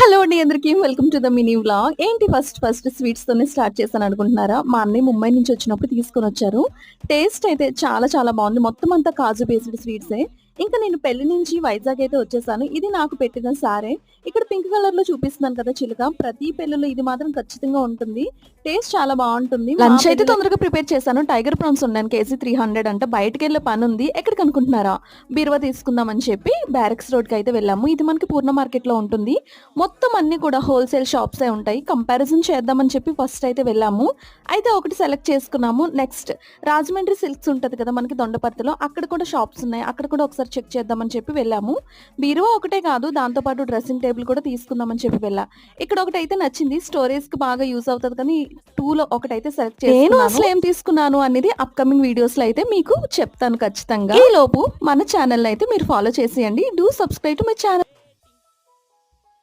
Hello అండి అందరికీ welcome to the mini vlog. ఏంటి ఫస్ట్ ఫస్ట్ స్వీట్స్తోనే స్టార్ట్ చేశాను అనుకుంటున్నారా? మా అన్నయ్య ముంబై నుంచి వచ్చినప్పుడు తీసుకొని వచ్చారు. టేస్ట్ అయితే చాలా చాలా బాగుంది. మొత్తం అంతా కాజు బేస్డ్ స్వీట్సే ఇంకా నేను పెళ్ళి నుంచి వైజాగ్ అయితే వచ్చేసాను. ఇది నాకు పెట్టిన సారే. ఇక్కడ పింక్ కలర్లో చూపిస్తున్నాను కదా చిలుక. ప్రతి పెళ్ళిలో ఇది మాత్రం ఖచ్చితంగా ఉంటుంది. టేస్ట్ చాలా బాగుంటుంది. లంచ్ అయితే తొందరగా ప్రిపేర్ చేశాను. టైగర్ ప్రాన్స్ ఉండాను కేజీ త్రీ హండ్రెడ్ అంటే బయటకు వెళ్ళే పని ఉంది. ఎక్కడికి అనుకుంటున్నారా బీరువా తీసుకుందామని చెప్పి బ్యారక్స్ రోడ్కి అయితే వెళ్ళాము. ఇది మనకి పూర్ణ మార్కెట్లో ఉంటుంది. మొత్తం అన్ని కూడా హోల్సేల్ షాప్సే ఉంటాయి. కంపారిజన్ చేద్దామని చెప్పి ఫస్ట్ అయితే వెళ్ళాము. అయితే ఒకటి సెలెక్ట్ చేసుకున్నాము. నెక్స్ట్ రాజమండ్రి సిల్క్స్ ఉంటుంది కదా మనకి దొండపర్తిలో అక్కడ కూడా షాప్స్ ఉన్నాయి. అక్కడ కూడా ఒకసారి చెక్ చేద్దామని చెప్పి వెళ్ళాము. బీరువా ఒకటే కాదు దాంతో పాటు డ్రెస్సింగ్ టేబుల్ కూడా తీసుకుందామని చెప్పి వెళ్ళా. ఇక్కడ ఒకటి అయితే నచ్చింది స్టోరేజ్కి బాగా యూస్ అవుతుంది కానీ టూ లో ఒకటైతే సెలెక్ట్ నేను అసలు ఏం తీసుకున్నాను అనేది అప్కమింగ్ వీడియోస్లో అయితే మీకు చెప్తాను ఖచ్చితంగా. ఈ లోపు మన ఛానల్ అయితే మీరు ఫాలో చేసేయండి. Do subscribe to my channel.